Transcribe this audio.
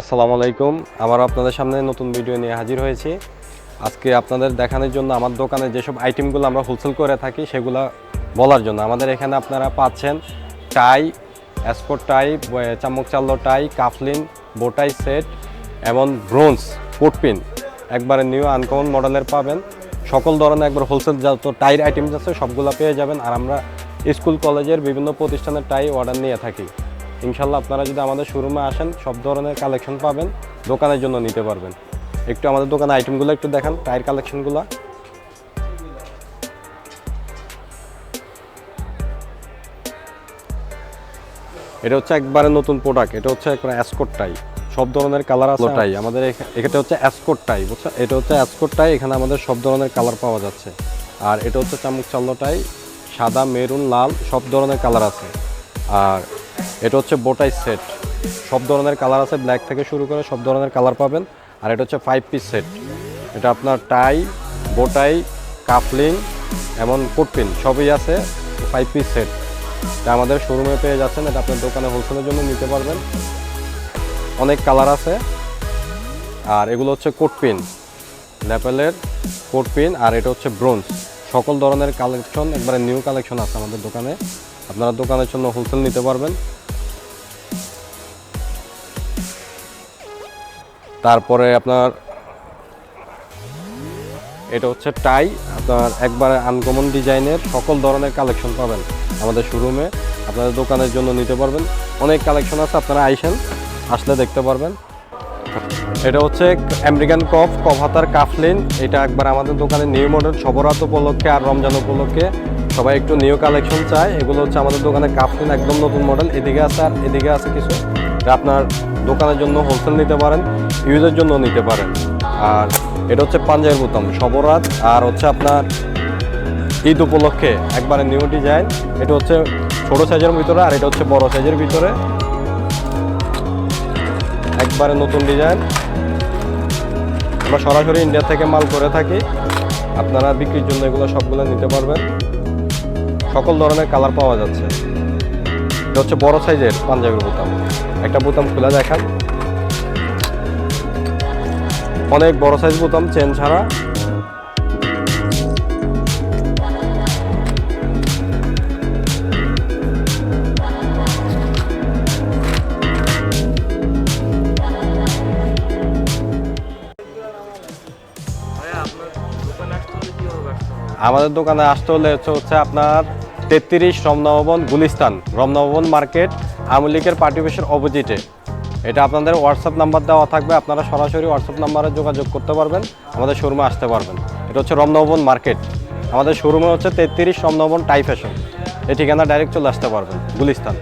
আসসালামু আলাইকুম। আবার আপনাদের সামনে নতুন ভিডিও নিয়ে হাজির হয়েছি। আজকে আপনাদের দেখানোর জন্য আমার দোকানে যেসব আইটেমগুলো আমরা হোলসেল করে থাকি, সেগুলো বলার জন্য। আমাদের এখানে আপনারা পাচ্ছেন টাই এসকোট টাই চামক চাল্লো tie, cufflink, bow tie set, এবং ব্রোঞ্জ কোটপিন একবারে নিউ আনকমন মডেলের পাবেন। সকল ধরনের একবার হোলসেল যত টাইয়ের আইটেমস আছে, সবগুলো পেয়ে যাবেন। আর আমরা স্কুল, কলেজের বিভিন্ন প্রতিষ্ঠানের টাই অর্ডার নিয়ে থাকি। ইনশাল্লাহ আপনারা যদি আমাদের শোরুমে আসেন, সব ধরনের কালেকশন পাবেন, দোকানের জন্য নিতে পারবেন। একটু আমাদের দোকানের আইটেমগুলো একটু দেখান টায়ার কালেকশনগুলো এটা হচ্ছে একবারে নতুন প্রোডাক্ট এটা হচ্ছে একবারে অ্যাসকোট টাই সব ধরনের কালার আছে। টাই আমাদের এটা হচ্ছে অ্যাসকোট টাই বুঝছ? এটা হচ্ছে অ্যাসকোট টাই এখানে আমাদের সব ধরনের কালার পাওয়া যাচ্ছে। আর এটা হচ্ছে চামুক চাল্লো টাই সাদা, মেরুন, লাল, সব ধরনের কালার আছে। আর এটা হচ্ছে বোটাই সেট সব ধরনের কালার আছে ব্ল্যাক থেকে শুরু করে সব ধরনের কালার পাবেন। আর এটা হচ্ছে ফাইভ পিস সেট এটা আপনার টাই বোটাই কাফলিং এমন কোটপিন সবই আছে ফাইভ পিস সেট এটা আমাদের শোরুমে পেয়ে যাচ্ছেন, এটা আপনার দোকানে হোলসেলের জন্য নিতে পারবেন। অনেক কালার আছে। আর এগুলো হচ্ছে কোটপিন ল্যাপেলের কোটপিন আর এটা হচ্ছে ব্রোঞ্জ সকল ধরনের কালেকশন একবারে নিউ কালেকশন আছে আমাদের দোকানে। আপনারা দোকানের জন্য হোলসেল নিতে পারবেন। তারপরে আপনার এটা হচ্ছে টাই। আপনার একবারে আনকমন ডিজাইনের সকল ধরনের কালেকশন পাবেন আমাদের শোরুমে আপনাদের দোকানের জন্য নিতে পারবেন। অনেক কালেকশন আছে, আপনারা আইসেন, আসলে দেখতে পারবেন। এটা হচ্ছে আমেরিকান কফ হাতার কাফলিন এটা একবার আমাদের দোকানে নিউ মডেল সবরাত উপলক্ষে আর রমজান উপলক্ষে। সবাই একটু নিউ কালেকশন চায়। এগুলো হচ্ছে আমাদের দোকানে কাফলিন একদম নতুন মডেল এদিকে আছে আর এদিকে আছে কিছু। আপনার দোকানের জন্য হোলসেল নিতে পারেন, ইউজের জন্য নিতে পারেন। আর এটা হচ্ছে পাঞ্জাবের বোতাম, সবরাত। আর হচ্ছে আপনার ঈদ উপলক্ষে একবারে নিউ ডিজাইন এটা হচ্ছে ছোট সাইজের ভিতরে আর এটা হচ্ছে বড় সাইজের ভিতরে। একবারে নতুন ডিজাইন আমরা সরাসরি ইন্ডিয়া থেকে মাল করে থাকি। আপনারা বিক্রির জন্য এগুলো সবগুলো নিতে পারবেন। সকল ধরনের কালার পাওয়া যাচ্ছে। হচ্ছে বড় সাইজের পাঞ্জাবির বোতাম। একটা বোতাম খুলে দেখান অনেক বড় সাইজ বোতাম, চেন ছাড়া। আমাদের দোকানে আসতে হলে হচ্ছে হচ্ছে আপনার তেত্রিশ রমনাভবন গুলিস্তান রমনাভবন মার্কেট আমলিকের পার্টি অফিসের অপোজিটে। এটা আপনাদের হোয়াটসঅ্যাপ নাম্বার দেওয়া থাকবে, আপনারা সরাসরি হোয়াটসঅ্যাপ নাম্বারে যোগাযোগ করতে পারবেন, আমাদের শোরুমে আসতে পারবেন। এটা হচ্ছে রমনাভবন মার্কেট। আমাদের শোরুমে হচ্ছে তেত্রিশ রমনাভবন টাই ফ্যাশন এ ঠিকানা ডাইরেক্ট চলে আসতে পারবেন, গুলিস্তান।